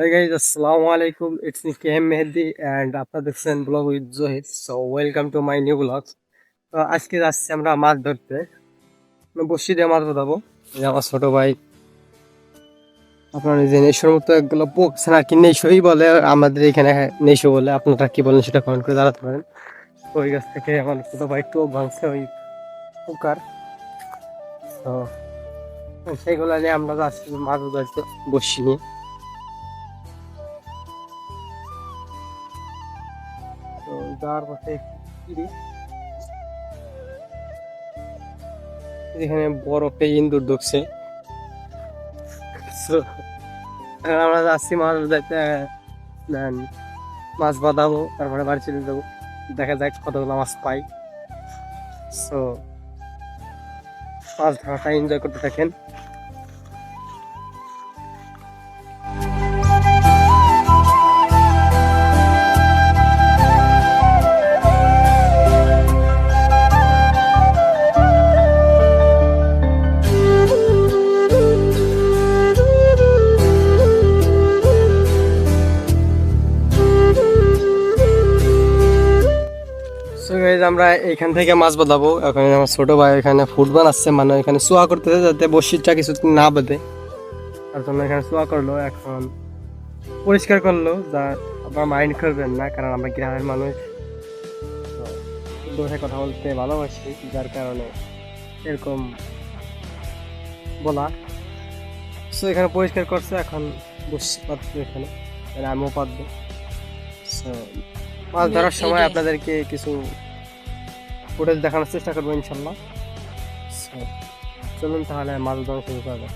Hey guys, Assalamu alaikum. It's me KM Mehdi and আপনারা দেখছেন blog with Zahid so welcome to my new blog তো আজকে যাচ্ছি আমরা মাছ ধরতে। বসি দিয়ে মাছ ধরাবো যে আমার ছোট ভাই। আপনারা যে নেশোর মতো একগুলো বকছেন আর কি নেশোই বলে আমাদের এখানে নেশো বলে। আপনারা কি বলেন সেটা কমেন্ট করে জানাতে পারেন। ওই গাছ থেকে আমার ছোট ভাই টোপ ভাঙছে ওই পোকার। তো সেইগুলো নিয়ে আমরা যাচ্ছি মাছ ধরতে বসি নিয়ে। তো যাওয়ার পথে এখানে বরফে ইন্দুর ঢুকছে। আমরা যাচ্ছি মাছ দেন মাছ বাঁধাবো, তারপরে বাড়ি চলে যাব। দেখা যাক কতগুলো মাছ পাই। সো মাছ ধরাটা এনজয় করতে থাকেন। আমরা এখান থেকে মাছ বাঁধাবো। এখন আমার ছোট ভাই এখানে ফুট বানাচ্ছে মানে এখানে সোয়া করতেছে যাতে বসিরটা কিছু না বাঁধে। তার জন্য এখানে সোয়া করল এখন পরিষ্কার করল যা আপনার মাইন্ড করবেন না কারণ আমরা গ্রামের মানুষ। দূরে কথা বলতে ভালোবাসি যার কারণে এরকম বলা। সো এখানে পরিষ্কার করছে এখন বসে পাচ্ছে এখানে মানে আমিও পাতবো সো মাছ ধরার সময় আপনাদেরকে কিছু ফুটেজ দেখানোর চেষ্টা করব ইনশাল্লাহ। চলুন তাহলে মাছ ধরা শুরু করা যাক।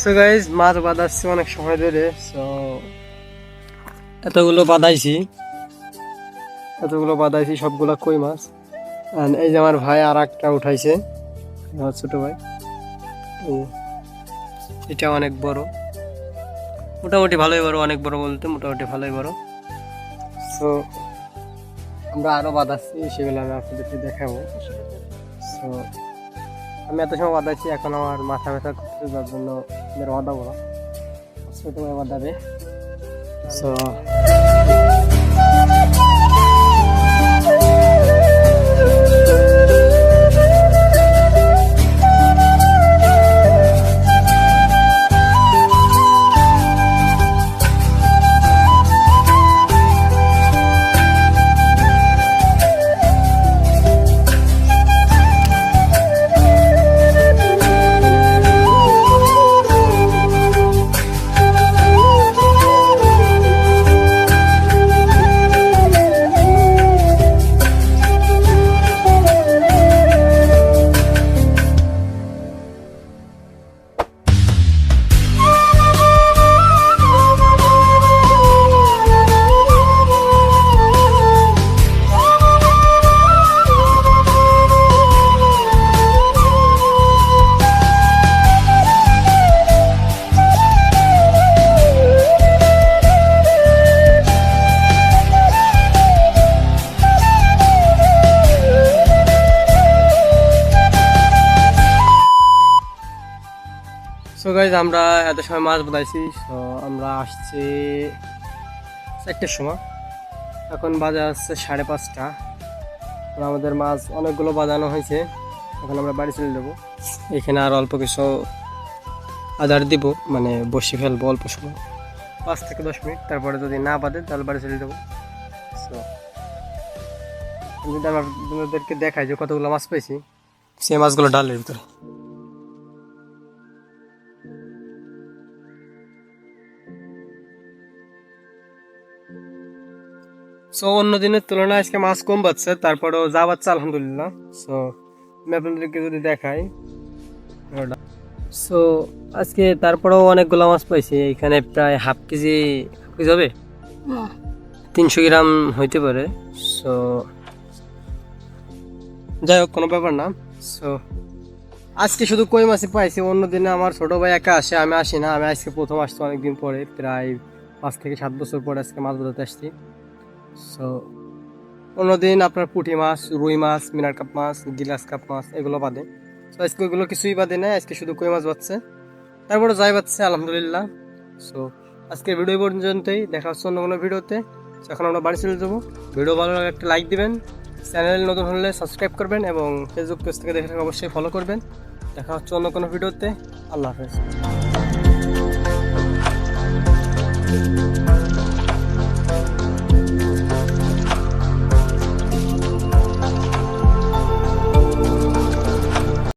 সো গাইজ মাছ বাঁধাচ্ছি অনেক সময় ধরে সো এতগুলো বাঁধাইছি। এতগুলো বাঁধাইছি সবগুলো কই মাছ? এই যে আমার ভাই আর একটা উঠাইছে আমার ছোট ভাই। এটা অনেক বড়। মোটামুটি ভালোই বড় অনেক বড় বলতে মোটামুটি ভালোই বড়। সো আমরা আরও বাঁধাচ্ছি সেগুলো আমি আপনাদেরকে দেখাবো। সো আমি এত সময় বাঁধাচ্ছি এখন আমার মাথা ব্যথা করতে যার জন্য বাঁধাবো না ছোট ভাই বাঁধাবে সো সো গাইজ আমরা এত সময় মাছ বাঁধাইছি সো আমরা আসছি চারটের সময়। এখন বাজে আসছে সাড়ে পাঁচটা। আমাদের মাছ অনেকগুলো বাজানো হয়েছে। এখন আমরা বাড়ি চলে যাব। এখানে আর অল্প কিছু আদার দিব মানে বসে ফেলব অল্প সময়। পাঁচ থেকে দশ মিনিট, তারপরে যদি না বাঁধে তাহলে বাড়ি চলে যাব। সো যদি আমার আপনাদেরকে দেখাই যে কতগুলো মাছ পেয়েছি, সেই মাছগুলো ডালের ভিতরে। সো অন্য দিনের তুলনায় আজকে মাছ কম পাচ্ছে তারপরেও যা পাচ্ছে আলহামদুলিল্লাহ। সো আমি আপনাদেরকে যদি দেখাই সো আজকে তারপরেও অনেকগুলো মাছ পাইছি এখানে প্রায় হাফ কেজি হাফ কেজি হবে? তিনশো গ্রাম হইতে পারে। সো যাই হোক কোনো ব্যাপার না। সো আজকে শুধু কই মাছই পাইছি অন্য দিনে আমার ছোটো ভাই একা আসে আমি আসি না। আমি আজকে প্রথম আসছি অনেকদিন পরে প্রায় পাঁচ থেকে সাত বছর পরে আজকে মাছ ধরতে আসছি। সো অন্যদিন আপনার পুঁটি মাছ, রুই মাছ, মিনার কাপ মাছ, গিলাস কাপ মাছ, এগুলো বাদে। সো আজকে ওইগুলো কিছুই বাদে নেই, আজকে শুধু কই মাছ বাচ্ছে তারপরে যাই বাচ্ছে আলহামদুলিল্লাহ। সো আজকের ভিডিও পর্যন্তই, দেখা হচ্ছে অন্য কোনো ভিডিওতে এখন আমরা বাড়ি চলে যাব। ভিডিও ভালো লাগলে একটা লাইক দিবেন। চ্যানেল নতুন হলে সাবস্ক্রাইব করবেন এবং ফেসবুক পেজ থেকে দেখে থাকলে অবশ্যই ফলো করবেন। দেখা হচ্ছে অন্য কোনো ভিডিওতে আল্লাহ হাফেজ।